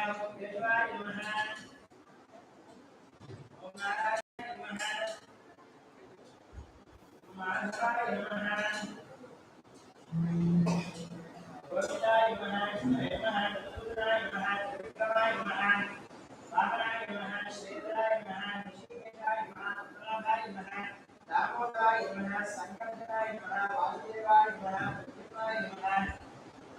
स्वस्ति श्री जानकाय विश्वासनामोत्सवे देवनाय वसन्तोत्तरायणे एकादश्यात् बृहस्पतिवासरे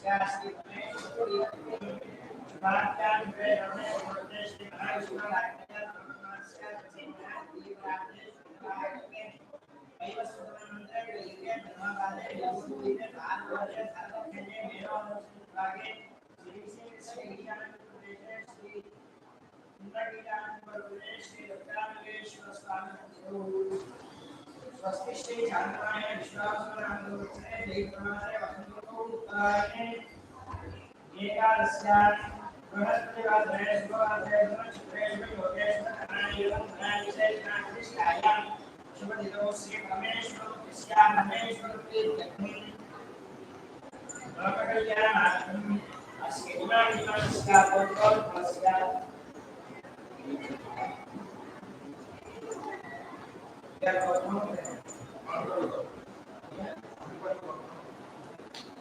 शुभदिनो श्री परमेश्वरस्या परमेश्वरप्रीत्यर्थं लोककल्याणार्थम् अस्य गुणाधिपस्य पौत्रोत्पलस्य अस्माकं सह उत्थानं क्षेम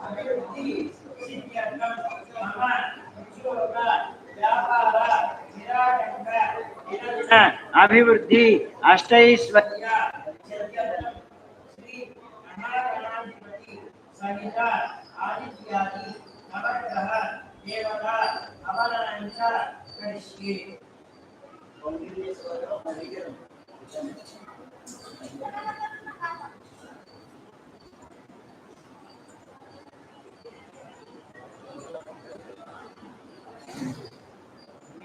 अभिवृद्धि सिद्ध्यर्थं मम उद्योग हाँ, अभिवृद्धि अष्टैश्वर्य।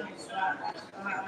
Obrigado.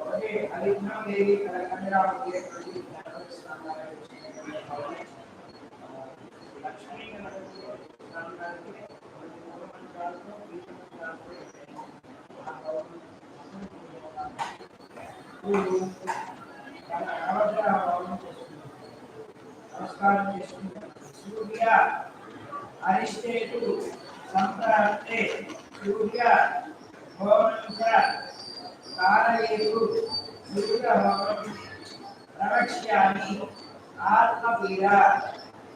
ఒకటి అభిజ్ఞా దేవి కళకండరావు లక్ష్మీ నమస్కారం చేసుకుంటాను సూర్య అరిష్టేటు సంప్రాప్తే సూర్య హోమం కారయేతు సూర్య హోమం ప్రవక్ష్యామి ఆత్మపీడ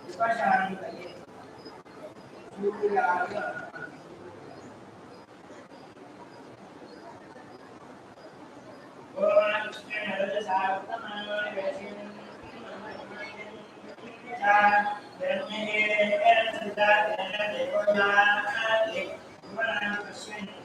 ఉపశాంతయే సూర్యాయ సూర్యగ్రహాయ ఇమాని నమః అరిష్టేతు సంప్రాప్తి చంద్ర హోమంచ నారయేతు చంద్ర హోమం ప్రవక్ష్యామి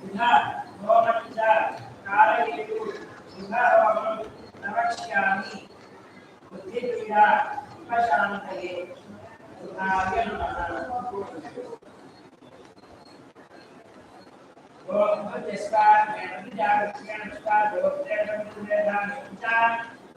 विधा होमञ्च कारयेषु विधा होमं नमक्ष्यामि बुद्धिपीडा उपशान्तये सुधाय नमः ओम भजस्कार में सर्वस्कार संगान हमारा नेत्र में में विचार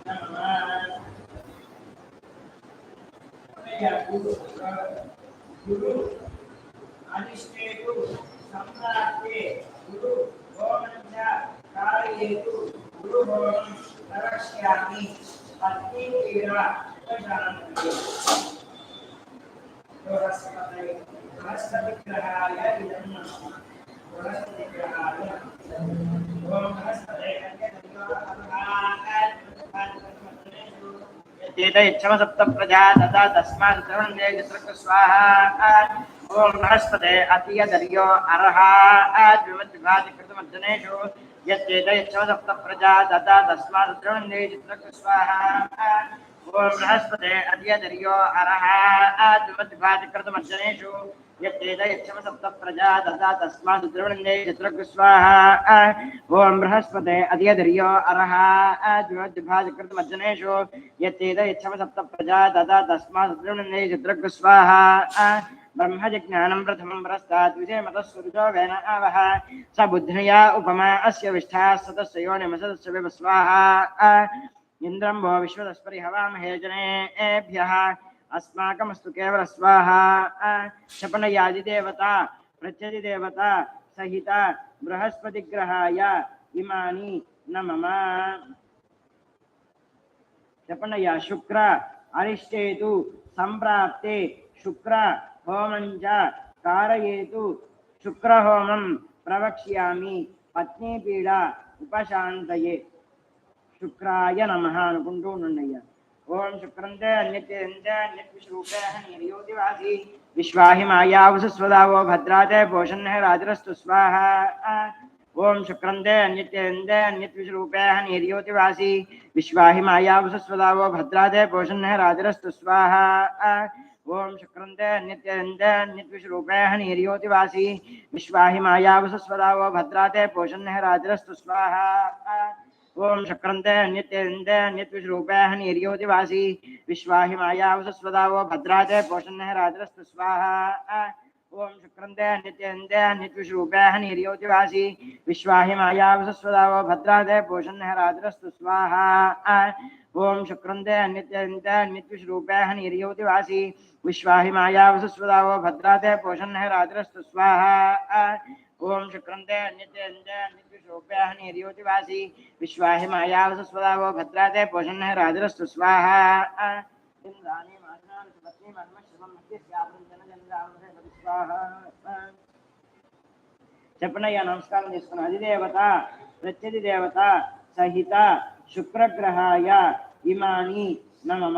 इमानि नमः गुरु गुरु अधिष्ठेतु सम्प्राप्ते गुरु होमञ्च कारयेतु गुरु होमं प्रवक्ष्यामि पत्नी पीडा उपशान्तये बृहस्पतये बृहस्पतिग्रहाय इदं नमः बृहस्पतिग्रहाय ॐ बृहस्पतये चेत इच्छम सप्त प्रजा तथा तस्मात् श्रवणं जय स्वाहा ओम बृहस्पते अतीय दर्यो अर्हा द्विमद्विभाति कृतमर्जनेषु यच्चेत इच्छम सप्त प्रजा तथा तस्मात् श्रवणं जय स्वाहा बृहस्पते अतीय दर्यो अर्हा द्विमद्विभाति कृतमर्जनेषु यच्चेत इच्छम सप्त प्रजा तथा तस्मात् श्रवणं जय स्वाहा ओम बृहस्पते अतीय दर्यो अर्हा द्विमद्विभाति कृतमर्जनेषु यच्चेत इच्छम सप्त प्रजा तथा तस्मात् श्रवणं जय स्वाहा ब्रह्मजिज्ञानं प्रथमं वेन आवह। स बुद्ध्या उपमा अस्य विष्ठाः सतस्य योनिमसदस्य विवस्वाहा इन्द्रं वो विश्वदस्परि हवामहे जनेभ्यः अस्माकमस्तु केवल स्वाहा। क्षपणयादिदेवता प्रत्यदिदेवता सहिता बृहस्पतिग्रहाय इमानि न मम। क्षपणया शुक्र, अरिष्टेतु सम्प्राप्ते शुक्र होमञ्च कारयेतु शुक्रहोमं। प्रवक्ष्यामि पत्नीपीडा उपशान्तये। शुक्राय नमः अनुकुण्डो नण्डय्य ॐ शुक्रन्द अन्यत्यन्द अन्यद्विश्रूपः निर्योदिवासी। विश्वाहि मायावसस्वदावो भद्राते पोषन्नः राजरस्तु स्वाहा। ओम शुक्रंदे अन्यत्यंदे अन्यत्विश्रूपेह निर्योतिवासी विश्वाहि मायावसस्वदावो भद्रादे पोषन्नः राजरस्तु स्वाहा। ओम शुक्रंदे अन्यत्यंदे अन्यत्विश्रूपेह निर्योतिवासी विश्वाहि मायावसस्वदावो भद्रादे पोषन्नः राजरस्तु स्वाहा। ओम शक्रंद नित्यंद नित्विश्रूपै निर्योतिवासी विश्वाहि मायावसस्वदा वो भद्रा च पोषण्णः राजरस्तस्वाहा ओम शक्रंद नित्यंद नित्विश्रूपै निर्योतिवासी विश्वाहि मायावसस्वदा वो भद्रा च पोषण्णः राजरस्तस्वाहा ओम शुक्रंद नित्यंत नित्विश्रूपै विश्वा विश्वाहि मायावसस्वदा वो भद्रा च पोषण्णः राजरस्तस्वाहा ओम शुक्रंद नित्यंत नित्यशोभ्य निर्योतिवासी विश्वाहि मायावसस्वदावो भद्रादे पोषण राजरस्तु स्वाहा इंद्राणी मासनान सुपत्नी मन्मश्रमं मध्यस्यावृं जनजनजामसे स्वाहा చెప్పనయ్యా నమస్కారం చేసుకున్న అధిదేవత ప్రత్యధి దేవత సహిత శుక్రగ్రహాయ ఇమాని నమమ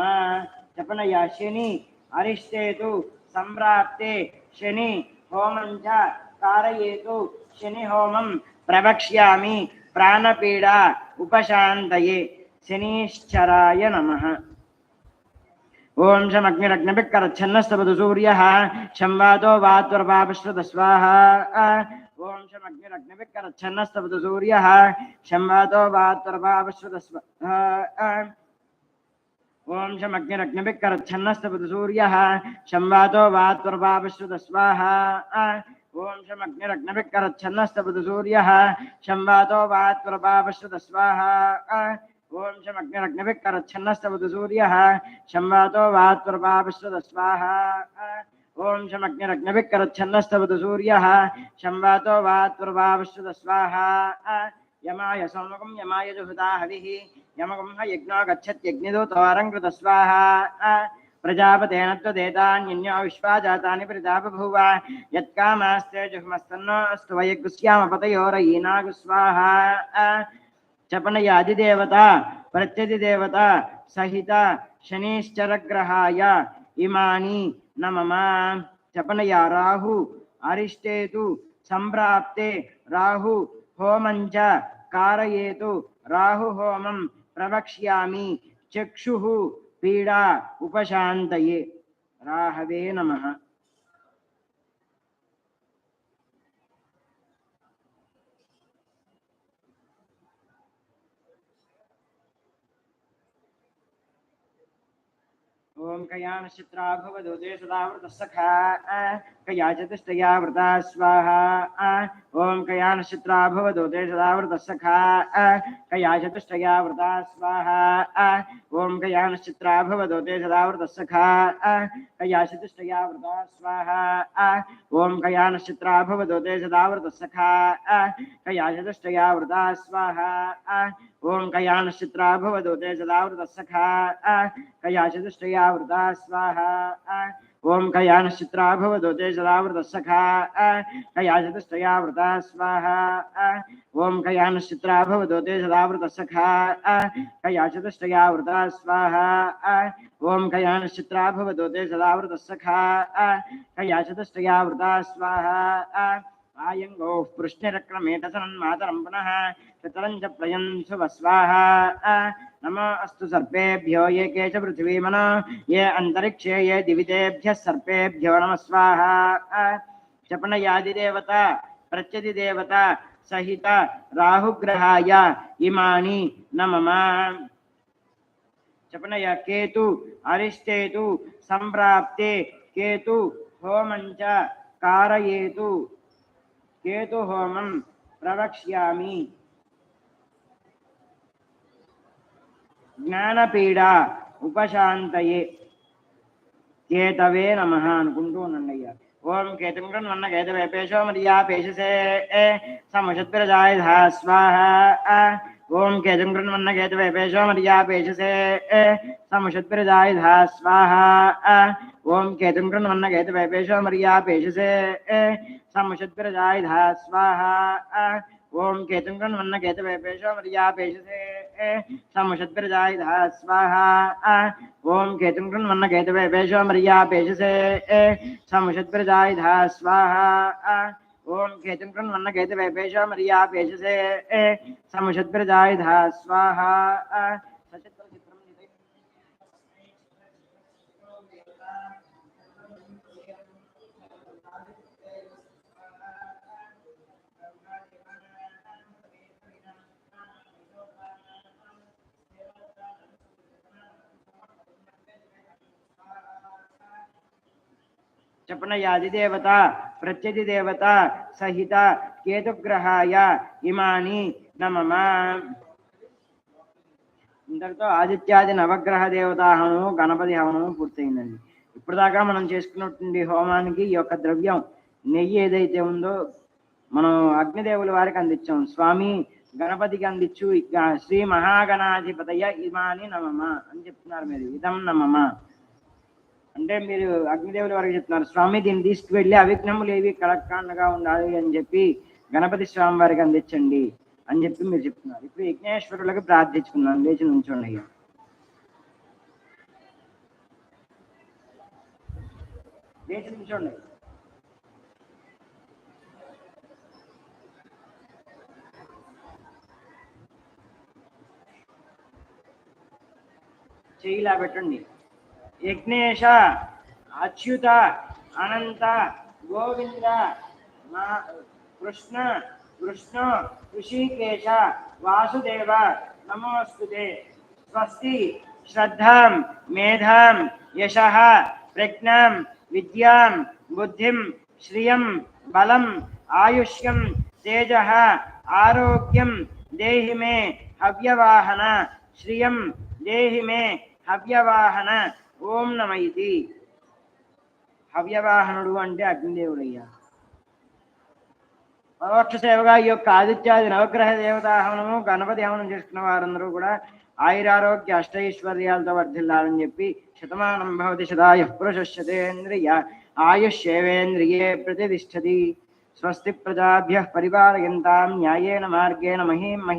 చెప్పనయ్యా శని అరిష్టేతు సంప్రాప్తే శని హోమం చ కారయేతు శని హోమం प्रवक्ष्यामि प्राणपीडा उपशान्तये शनीश्चराय नमः। ॐ शमग्निरग्निभिः करच्छन्नस्तपतु सूर्यः शंवातो वात्वर्वापश्रुतस्वाहा ॐ शमग्निरग्निभिः करच्छन्नस्तपतु सूर्यः शंवातो वात्वर्वापश्रुतस्वाहा ॐ शमग्निरग्निभिः करच्छन्नस्तपतु सूर्यः शंवातो वात्वर्वापश्रुतस्वाहा ॐ शमग्निरग्नभिक्करच्छन्नस्तपदसूर्यः शम्वातो वात्प्रभापश्रुतस्वाहा ॐ शमग्निरग्नभिक्करच्छन्नस्तपदसूर्यः शम्वातो वात्प्रभापश्रुतस्वाहा ॐ शमग्निरग्नभिक्करच्छन्नस्तपदसूर्यः शम्वातो वात्प्रभापश्रुतस्वाहा यमाय सोमकं यमाय जुहुता हविः यमगं ह यज्ञो गच्छत्यग्निदूतोरङ्कृतस्वाहा జుహుతా హవిః యమకం హ యజ్ఞో గచ్చత్యగ్నిదూతవారం కృత స్వాహా ప్రజాపతేన త్వదేతాన్యన్యో విశ్వా జాతాని ప్రజా బభూవ యత్కామాస్తే జుహ్మస్తన్నో అస్తు వయగ్గుస్యామపతయోరయీనాగు స్వాహా చెప్పనయ్య అధిదేవత ప్రత్యధి దేవత సహిత శనీశ్చరగ్రహాయ ఇమాని पीडा उपशान्तये। राहवे नम। ओम नमः चित्रा कयाणश्चित्राभवदुदे सदावृतः सखा। कया चतुष्टया वृता स्वाहा ओम कया नक्षत्रा भवदोते सदावृतसखा कया चतुष्टया वृता स्वाहा ओम कया नक्षत्रा भवदोते सदावृतसखा कया चतुष्टया वृता स्वाहा ओम कया नक्षत्रा भवदोते सदावृतसखा कया चतुष्टया वृता स्वाहा ओम कया नक्षत्रा भवदोते सदावृतसखा कया चतुष्टया वृता स्वाहा ओम कयानश्चित्राभवदोते जलावृतसखा कयाचितश्चयावृता स्वाहा ओम कयान शिद्रावृत सखा कया चतुष्टया वृत, स्वाहा ओम कयान शिद्रावृत सखा कया चतुष्टया वृत, स्वाहा आयंगो पृष्ठरक्रमेटसन सन्मातरं पुनः चतरं च प्रयं सुवस्वाहा नमो अस्तु सर्पेभ्यो, ये के च पृथिवीमनो, ये अन्तरिक्षे, ये दिवितेभ्यः सर्पेभ्यो, नमः स्वाहा। चपनयादिदेवता प्रत्यदिदेवता सहित राहुग्रहाय इमानि नमम चपनय केतु, अरिष्टेतु, सम्प्राप्ते, केतु, होमं च कारयेतु। కే చ పృథివీమన ఏ అంతరిక్షే ఏ దివితేభ్యः సర్పేభ్యో నమ స్వాహా శపనయాదిదేవత ప్రత్యదిదేవత సహిత రాహుగ్రహాయ ఇమాని నమమ చెప్పనయ కేతు అరిష్టేతు సంప్రాప్తే కేతు హోమంచ కారయేతు కేతు హోమం ప్రవక్ష్యామి జ్ఞానపీడ ఉపశాంతయే కేతవే నమ అనుకుంటూ ఉండండి ఓం కేతుం కృన్వన్న కేతవే పేషో మరియా పేషసే సముషత్ప్రజాయ ధా స్వాహ ఓం కేతుం కృన్వన్న కేతవే పేషో మరియా పేషసే సముషత్ప్రజాయ ధా స్వాహ ఓం కేతుం కృన్వన్న కేతవే పేషో మరియా పేషసే समुषद्भिर जायधा स्वाहा। ओम केतुं गणवन्न केतवे पेशो मर्या पेशसे समुषद्भिर जायधा स्वाहा। ओम केतुं गणवन्न केतवे पेशो मर्या पेशसे समुषद्भिर जायधा स्वाहा। ओम केतुं गणवन्न केतवे पेशो मर्या पेशसे स्वाहा। చపనయాదిదేవత ప్రత్యధిదేవత సహిత కేతుగ్రహాయ ఇమాని నమమ. ఇంతటితో ఆదిత్యాది నవగ్రహ దేవతా హవనము గణపతి హవనము పూర్తయిందండి. ఇప్పుడు దాకా మనం చేసుకున్నటువంటి హోమానికి ఈ యొక్క ద్రవ్యం నెయ్యి ఏదైతే ఉందో మనం అగ్నిదేవుల వారికి అందించాం. స్వామి గణపతికి అందించు శ్రీ మహాగణాధిపతయ ఇమాని నమమ అని చెప్తున్నారు మీరు. ఇదం నమమ. అంటే మీరు అగ్నిదేవుల వారికి చెప్తున్నారు స్వామి దీన్ని తీసుకువెళ్ళి అవిఘ్నములు ఏవి కలక్కాండగా ఉండాలి అని చెప్పి గణపతి స్వామి వారికి అందించండి అని చెప్పి మీరు చెప్తున్నారు. ఇప్పుడు యజ్ఞేశ్వరులకు ప్రార్థించుకున్నాను లేచి నుంచోండి అయ్యా. లేచి నుంచోండి. చేయిలా పెట్టండి. यज्ञेश, अच्युत अनंत गोविंद कृष्ण कृष्ण ऋषिकेश, वासुदेव नमोस्तुते स्वस्ति, श्रद्धा, मेधा, यश, प्रज्ञा, विद्या, बुद्धि, श्रिय बल आयुष्यम तेज आरोग्यम देहि मे, हव्यवाहन, श्रिय, देहि मे, हव्यवाहन। ఓం నమ హవ్యవాహనుడు అంటే అగ్నిదేవుడయ్యా. పరోక్ష సేవగా ఈ యొక్క ఆదిత్యాది నవగ్రహ దేవతాహవనము గణపతి హవనం చేసుకున్న వారందరూ కూడా ఆయురారోగ్య అష్టైశ్వర్యాలతో వర్ధిల్లాలని చెప్పి శతమానం భవతి శతాయ పురుషస్యతేంద్రియ ఆయుష్యేవేంద్రియే ప్రతిష్టతి. స్వస్తి ప్రజాభ్య పరిపాలయంతాం న్యాయేన మార్గేణ మహీం